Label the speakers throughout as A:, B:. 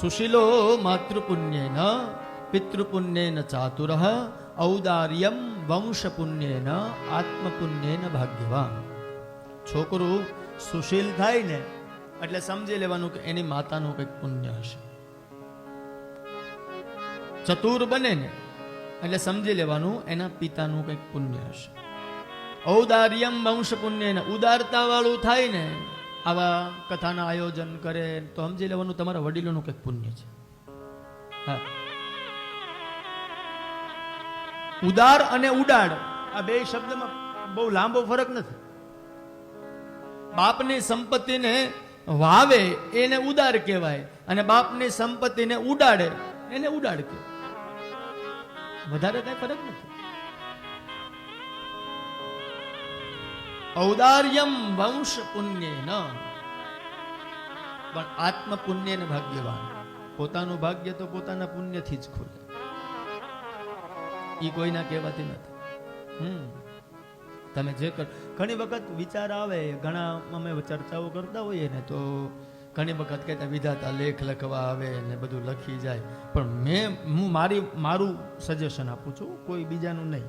A: સુશીલો માતૃપુણ્યેન પિતૃપુણ્યેન ચાતુર ઔદાર્યમ વંશપુણ્યેન આત્મપુણ્યેન ભાગ્યવાન છોકરું સુશીલ થાય ને એટલે સમજી લેવાનું કે એની માતાનું કંઈક પુણ્ય હશે। ચતુર બને ને એટલે સમજી લેવાનું એના પિતાનું કંઈક પુણ્ય હશે। ઔદાર્યમ વંશ પુણ્ય ઉદારતા વાળું થાય ને આવા કથાના આયોજન કરે, તો સમજી લેવાનું તમારા વડીલોનું કંઈક પુણ્ય છે. હા. ઉદાર અને ઉડાડ, આ બે શબ્દમાં બહુ લાંબો ફરક નથી. બાપની સંપત્તિને વાવે, એને ઉદાર કહેવાય, અને બાપની સંપત્તિને ઉડાડે, એને ઉડાડ કહેવાય. વધારે કઈ ફરક નથી. ઔદાર્યમ વંશ પુણ્ય ન પણ આત્મ પુણ્ય ને ભાગ્યવાન. પોતાનું ભાગ્ય તો પોતાના પુણ્યથી જ ખુલે. એ કોઈના કહેવાતી નથી. હમ. તમે જે કર ઘણી વખત વિચાર આવે, ઘણા અમે ચર્ચાઓ કરતા હોઈએ ને તો ઘણી વખત કહેતા, વિધાતા લેખ લખવા આવે ને બધું લખી જાય. પણ મેં, હું મારી, મારું સજેશન આપું છું, કોઈ બીજાનું નહીં.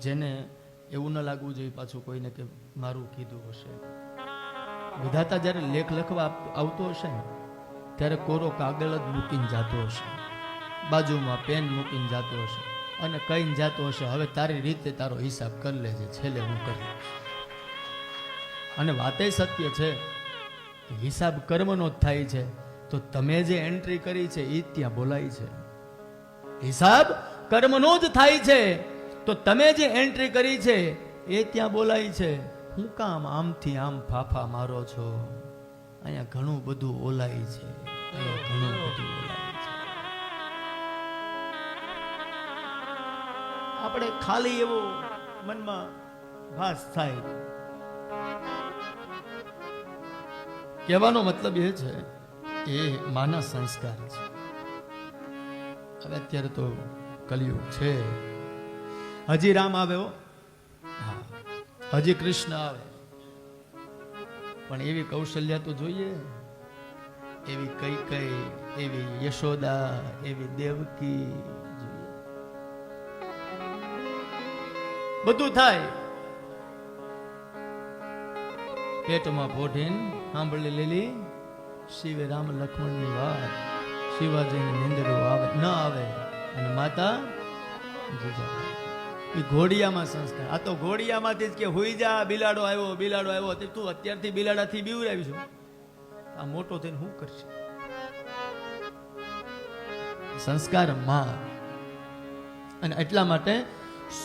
A: જેને એવું ન લાગવું જોઈએ પાછું કોઈને કે મારું કીધું હશે. વિધાતા જ્યારે લેખ લખવા આવતો હશે ને, ત્યારે કોરો કાગળ જ મૂકીને જતો હશે. બાજુમાં પેન મૂકીને જતો હશે અને કહીને જતો હશે, હવે તારી રીતે તારો હિસાબ કરી લેજે, છેલ્લે હું કરી અને વાતે સત્ય છે હિસાબ કર્મનો જ થાય છે, તો તમે જે એન્ટ્રી કરી છે એ ત્યાં બોલાય છે. હિસાબ કર્મનો જ થાય છે. તો તમે જે એન્ટ્રી કરી છે, એ ત્યાં બોલાય છે. હું કામ આમથી આમ ફાફા મારો છો. અહીંયા ઘણું બધું ઓલાય છે. ઘણું બધું આપણે ખાલી એવો મનમાં ભાસ થાય. કહેવાનો મતલબ એ છે, એ માના સંસ્કાર છે. હવે અત્યારે તો કલયુગ છે. હજી રામ આવ્યો હજી કૃષ્ણ આવે. પણ એવી કૌશલ્યા તો જોઈએ. એવી કઈ કઈ એવી યશોદા, એવી દેવકી બધું થાય. પેટમાં ભોઢીન સાંભળી લેલી. શિવે રામ લક્ષ્મણની વાત. શિવાજીને નિંદરો આવે, ન આવે. અને માતા જીજા એ ઘોડિયામાં સંસ્કાર. આ તો ઘોડિયામાંથી જ કે હોઈ જા, બિલાડો આવ્યો બિલાડો આવ્યો. તે તું અત્યારથી બિલાડાથી બીવરાવી છું આ મોટો થઈને શું કરશે? સંસ્કારમાં અને એટલા માટે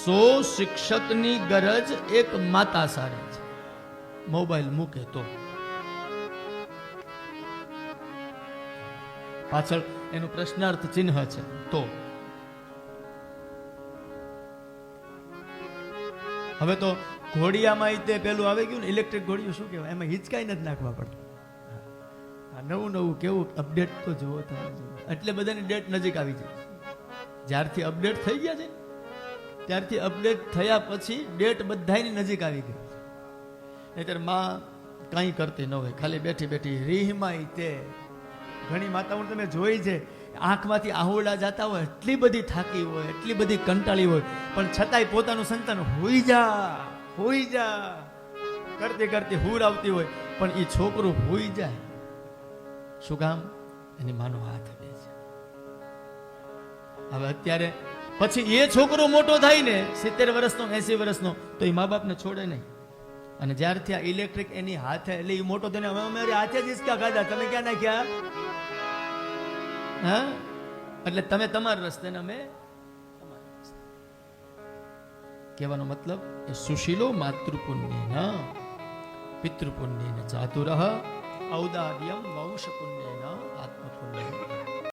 A: સો શિક્ષકની ગરજ એક માતા સારી છે. મોબાઈલ મૂકે તો. પાછળ એનું પ્રશ્નાર્થ ચિહ્ન છે. તો હવે તો ઘોડિયામાં એ તે પેલું આવી ગયું ને ઇલેક્ટ્રિક ઘોડિયું શું કહેવાય? એમાં હિંચકાઈ નથી નાખવા પડતું. નવું નવું કેવું અપડેટ તો જુઓ તમે એટલે બધાની ડેટ નજીક આવી જાય. જ્યારથી અપડેટ થઈ ગયા છે, ત્યારથી અપડેટ થયા પછી ડેટ બધાની નજીક આવી ગઈ. નહીતરમાં કાંઈ કરતી ન હોય. ખાલી બેઠી બેઠી રીહમાં તે. ઘણી માતાઓને તમે જોઈ છે આંખમાંથી આહુડા જતા હોય, એટલી બધી થાકી હોય, એટલી બધી કંટાળી હોય, પણ છતાંય પોતાનું સંતાન હોઈ જા હોઈ જા. કરતી કરતી હુર આવતી હોય, પણ એ છોકરું હોઈ જાય. શું કામ? એની માનો હાથ દે છે. હવે અત્યારે પછી એ છોકરો મોટો થાય ને સિત્તેર વર્ષનો, એસી વર્ષનો, તો એ મા બાપને છોડે નહીં. અને જ્યારથી આ ઇલેક્ટ્રિક એની હાથે, એટલે એ મોટો થઈને, હવે અમારી હાથે જ હિસકા ખાધા, તમે ક્યાં નાખ્યા? હા? એટલે તમે તમારા રસ્તે ને અમે કહેવાનો મતલબ એ સુશીલો માતૃપુણ્ય પિતૃપુણ્ય ચાતુરહ ઔદાર્યમ વંશ પુણ્ય